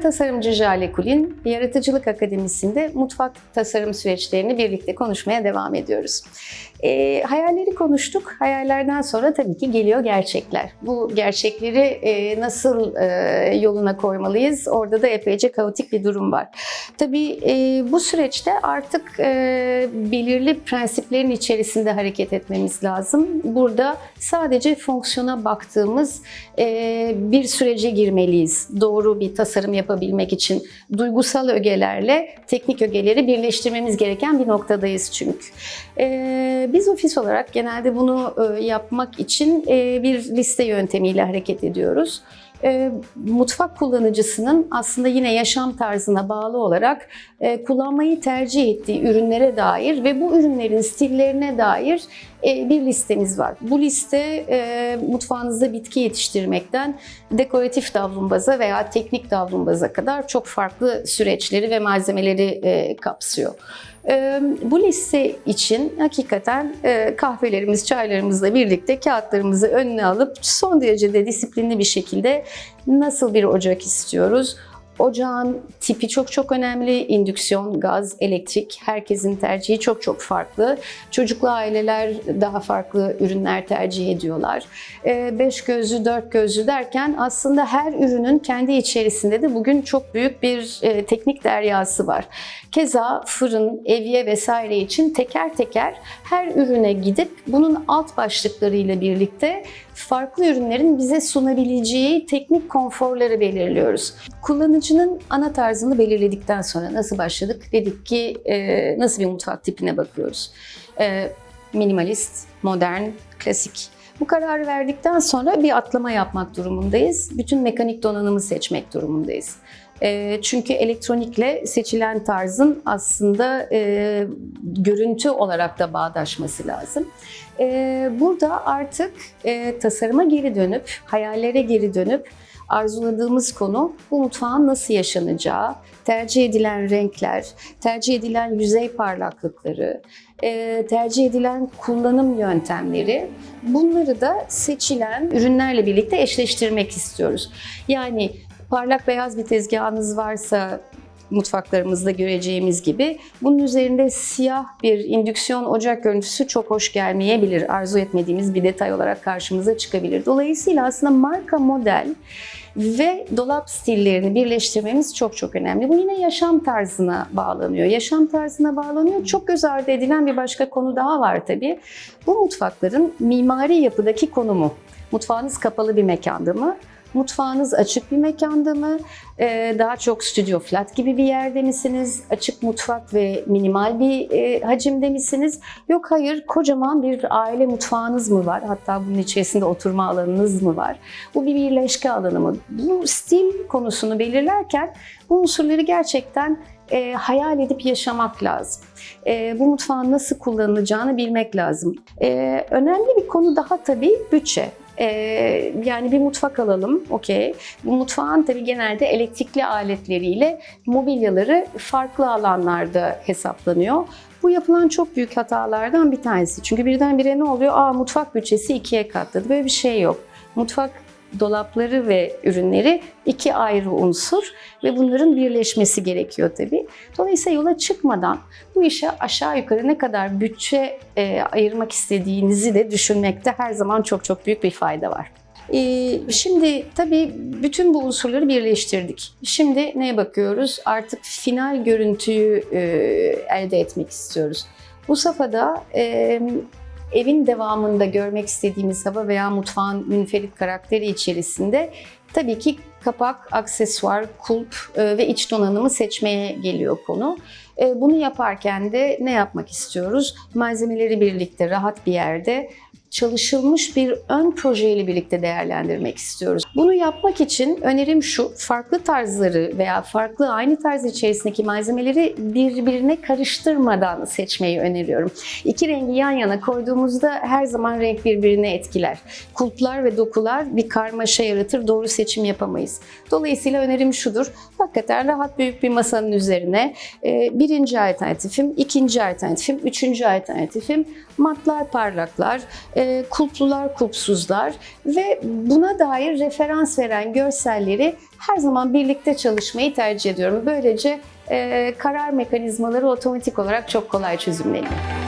tasarımcı Jale Kulin, Yaratıcılık Akademisi'nde mutfak tasarım süreçlerini birlikte konuşmaya devam ediyoruz. E, hayalleri konuştuk. Hayallerden sonra tabii ki geliyor gerçekler. Bu gerçekleri e, nasıl e, yoluna koymalıyız? Orada da epeyce kaotik bir durum var. Tabii e, bu süreçte artık e, belirli prensiplerin içerisinde hareket etmemiz lazım. Burada sadece fonksiyona baktığımız e, bir sürece girmeliyiz. Doğru bir tasarım yapabilmek için duygusal ögelerle teknik ögeleri birleştirmemiz gereken bir noktadayız çünkü. E, biz ofis olarak genelde bunu e, yapmak için e, bir liste yöntemiyle hareket ediyoruz. E, mutfak kullanıcısının aslında yine yaşam tarzına bağlı olarak e, kullanmayı tercih ettiği ürünlere dair ve bu ürünlerin stillerine dair bir listemiz var. Bu liste e, mutfağınızda bitki yetiştirmekten dekoratif davlumbaza veya teknik davlumbaza kadar çok farklı süreçleri ve malzemeleri e, kapsıyor. E, bu liste için hakikaten e, kahvelerimiz, çaylarımızla birlikte kağıtlarımızı önüne alıp son derece de disiplinli bir şekilde nasıl bir ocak istiyoruz? Ocağın tipi çok çok önemli. İndüksiyon, gaz, elektrik herkesin tercihi çok çok farklı. Çocuklu aileler daha farklı ürünler tercih ediyorlar. Ee, beş gözlü, dört gözlü derken aslında her ürünün kendi içerisinde de bugün çok büyük bir e, teknik deryası var. Keza fırın, evye vesaire için teker teker her ürüne gidip bunun alt başlıklarıyla birlikte farklı ürünlerin bize sunabileceği teknik konforları belirliyoruz. Kullanıcının ana tarzını belirledikten sonra nasıl başladık? Dedik ki e, nasıl bir mutfak tipine bakıyoruz? E, minimalist, modern, klasik. Bu kararı verdikten sonra bir atlama yapmak durumundayız. Bütün mekanik donanımı seçmek durumundayız. E, çünkü elektronikle seçilen tarzın aslında e, görüntü olarak da bağdaşması lazım. E, burada artık e, tasarıma geri dönüp, hayallere geri dönüp arzuladığımız konu bu mutfağın nasıl yaşanacağı, tercih edilen renkler, tercih edilen yüzey parlaklıkları, e, tercih edilen kullanım yöntemleri bunları da seçilen ürünlerle birlikte eşleştirmek istiyoruz. Yani parlak beyaz bir tezgahınız varsa mutfaklarımızda göreceğimiz gibi bunun üzerinde siyah bir indüksiyon ocak görüntüsü çok hoş gelmeyebilir. Arzu etmediğimiz bir detay olarak karşımıza çıkabilir. Dolayısıyla aslında marka model ve dolap stillerini birleştirmemiz çok çok önemli. Bu yine yaşam tarzına bağlanıyor. Yaşam tarzına bağlanıyor. Çok göz ardı edilen bir başka konu daha var tabii. Bu mutfakların mimari yapıdaki konumu. Mutfağınız kapalı bir mekanda mı? Mutfağınız açık bir mekanda mı? Ee, daha çok stüdyo flat gibi bir yerde misiniz? Açık mutfak ve minimal bir e, hacimde misiniz? Yok hayır, kocaman bir aile mutfağınız mı var? Hatta bunun içerisinde oturma alanınız mı var? Bu bir birleşke alanı mı? Bu stil konusunu belirlerken bu unsurları gerçekten e, hayal edip yaşamak lazım. E, bu mutfağın nasıl kullanılacağını bilmek lazım. E, önemli bir konu daha tabii bütçe. Ee, yani bir mutfak alalım, okey. Bu mutfağın tabii genelde elektrikli aletleriyle mobilyaları farklı alanlarda hesaplanıyor. Bu yapılan çok büyük hatalardan bir tanesi. Çünkü birdenbire ne oluyor? Aa mutfak bütçesi ikiye katladı. Böyle bir şey yok. Mutfak dolapları ve ürünleri iki ayrı unsur ve bunların birleşmesi gerekiyor tabii. Dolayısıyla yola çıkmadan bu işe aşağı yukarı ne kadar bütçe e, ayırmak istediğinizi de düşünmekte her zaman çok çok büyük bir fayda var. Ee, şimdi tabii bütün bu unsurları birleştirdik. Şimdi neye bakıyoruz? Artık final görüntüyü e, elde etmek istiyoruz. Bu safhada e, evin devamında görmek istediğimiz hava veya mutfağın münferit karakteri içerisinde tabii ki kapak, aksesuar, kulp e, ve iç donanımı seçmeye geliyor konu. E, bunu yaparken de ne yapmak istiyoruz? Malzemeleri birlikte rahat bir yerde çalışılmış bir ön projeyle birlikte değerlendirmek istiyoruz. Bunu yapmak için önerim şu, farklı tarzları veya farklı aynı tarz içerisindeki malzemeleri birbirine karıştırmadan seçmeyi öneriyorum. İki rengi yan yana koyduğumuzda her zaman renk birbirine etkiler. Kulplar ve dokular bir karmaşa yaratır, doğru seçim yapamayız. Dolayısıyla önerim şudur, hakikaten rahat büyük bir masanın üzerine e, birinci alternatifim, ikinci alternatifim, üçüncü alternatifim matlar, parlaklar, e, e, kulplular, kulpsuzlar ve buna dair referans veren görselleri her zaman birlikte çalışmayı tercih ediyorum. Böylece e, karar mekanizmaları otomatik olarak çok kolay çözümleniyor.